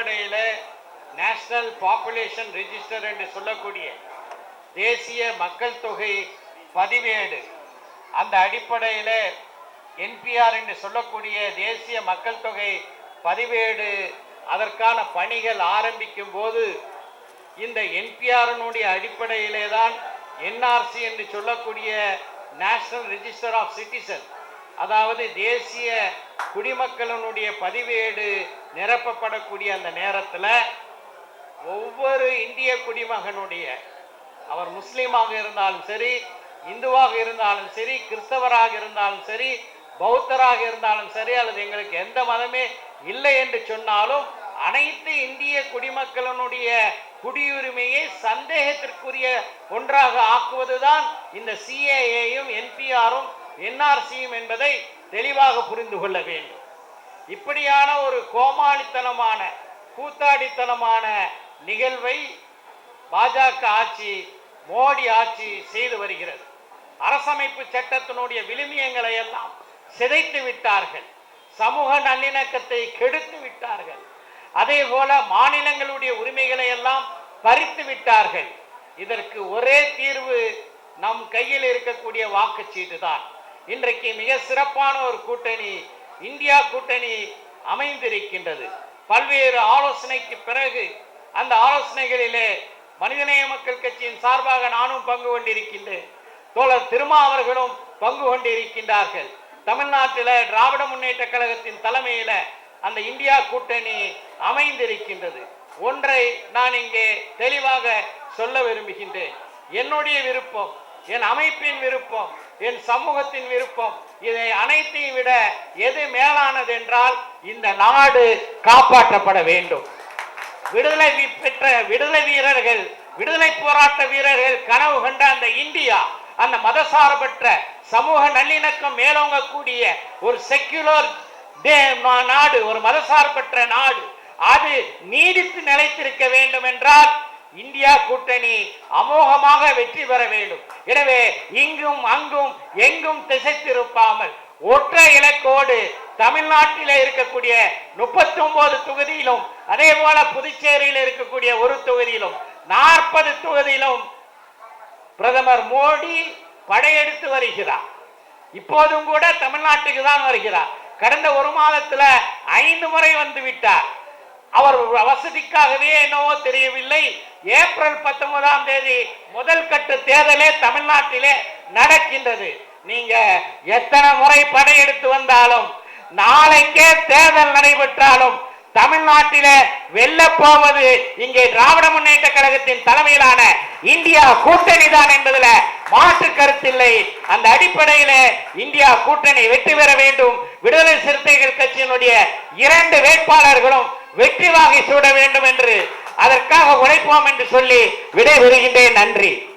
அடிப்படையில் national population register என்று சொல்லக்கூடிய தேசிய மக்கள் தொகை பதிவேடு. அந்த அடிப்படையில் என்பிஆர் என்று சொல்லக்கூடிய தேசிய மக்கள் தொகை பதிவேடு அதற்கான பணிகள் ஆரம்பிக்கும் போது இந்த என்பிஆரினுடைய அடிப்படையிலே தான் என்ஆர்சி என்று சொல்லக்கூடிய நேஷனல் ரெஜிஸ்டர் ஆஃப் சிட்டிசன் அதாவது தேசிய குடிமக்களினுடைய பதிவேடு நிரப்பப்படக்கூடிய அந்த நேரத்தில் ஒவ்வொரு இந்திய குடிமகனுடைய அவர் முஸ்லீமாக இருந்தாலும் சரி இந்துவாக இருந்தாலும் சரி கிறிஸ்தவராக இருந்தாலும் சரி பௌத்தராக இருந்தாலும் சரி அல்லது எங்களுக்கு எந்த மதமே இல்லை என்று சொன்னாலும் அனைத்து இந்திய குடிமக்களினுடைய குடியுரிமையை சந்தேகத்திற்குரிய ஒன்றாக ஆக்குவதுதான் இந்த சிஏஏயும் என்பிஆரும் என்ஆர்சியும் என்பதை தெளிவாக புரிந்து கொள்ள வேண்டும். இப்படியான ஒரு கோமாளித்தனமான கூத்தாடித்தனமான நிகழ்வை பாஜக ஆட்சி மோடி ஆட்சி செய்து வருகிறது. அரசமைப்பு சட்டத்தினுடைய விழுமியங்களை எல்லாம் சிதைத்து விட்டார்கள். சமூக நல்லிணக்கத்தை கெடுத்து விட்டார்கள். அதே போல மாநிலங்களுடைய உரிமைகளை எல்லாம் பறித்து விட்டார்கள். இதற்கு ஒரே தீர்வு நம் கையில் இருக்கக்கூடிய வாக்குச்சீட்டு தான் இன்றைக்கு மிக சிறப்பான ஒரு கூட்டணி இந்தியா கூட்டணி அமைந்திருக்கின்றது. பல்வேறு ஆலோசனைக்கு பிறகு அந்த ஆலோசனைகளிலே மனிதநேய மக்கள் கட்சியின் சார்பாக நானும் பங்கு கொண்டிருக்கின்றேன். தோழர் திருமா அவர்களும் பங்கு கொண்டிருக்கின்றார்கள். தமிழ்நாட்டில் திராவிட முன்னேற்ற கழகத்தின் தலைமையில் அந்த இந்தியா கூட்டணி அமைந்திருக்கின்றது. ஒன்றை நான் இங்கே தெளிவாக சொல்ல விரும்புகின்றேன். என்னுடைய விருப்பம் என் அமைப்பின் விருப்பம் என் சமூகத்தின் விருப்பம் இதை அனைத்தையும் விட எது மேலானது என்றால் இந்த நாடு காப்பாற்றப்பட வேண்டும். விடுதலை பெற்ற விடுதலை வீரர்கள் விடுதலை போராட்ட வீரர்கள் கனவு கண்ட அந்த இந்தியா அந்த மதசார்பற்ற சமூக நல்லிணக்கம் மேலோங்கக்கூடிய ஒரு செக்யுலர் நாடு ஒரு மதசார்பற்ற நாடு அது நீடித்து நிலைத்திருக்க வேண்டும் என்றால் இந்தியா கூட்டணி அமோகமாக வெற்றி பெற வேண்டும். எனவே இங்கும் அங்கும் எங்கும் திசை திருப்பாமல் ஒற்றை இலக்கோடு தமிழ்நாட்டில இருக்கக்கூடிய முப்பத்தி ஒன்பது தொகுதியிலும் அதே போல புதுச்சேரியில் இருக்கக்கூடிய ஒரு தொகுதியிலும் நாற்பது தொகுதியிலும் பிரதமர் மோடி படையெடுத்து வருகிறார். இப்போதும் கூட தமிழ்நாட்டுக்கு தான் வருகிறார். கடந்த ஒரு மாதத்துல ஐந்து முறை வந்து விட்டார். அவர் வசதிக்காகவே என்னவோ தெரியவில்லை. ஏப்ரல் பத்தொன்பதாம் தேதி முதல் கட்டு தேர்தலே தமிழ்நாட்டிலே நடக்கின்றது. நீங்க எத்தனை முறை படையெடுத்து வந்தாலும் நாளைக்கே தேர்தல் நடைபெற்றாலும் தமிழ்நாட்டிலே வெல்ல போவது இங்கே திராவிட முன்னேற்ற கழகத்தின் தலைமையிலான இந்தியா கூட்டணி தான் என்பதுல மாற்று கருத்தில்லை. அந்த அடிப்படையில இந்தியா கூட்டணி வெற்றி பெற வேண்டும். விடுதலை சிறுத்தைகள் கட்சியினுடைய இரண்டு வேட்பாளர்களும் வெற்றி வாகை சூட வேண்டும் என்று அதற்காக உழைப்போம் என்று சொல்லி விடைபெறுகின்றேன். நன்றி.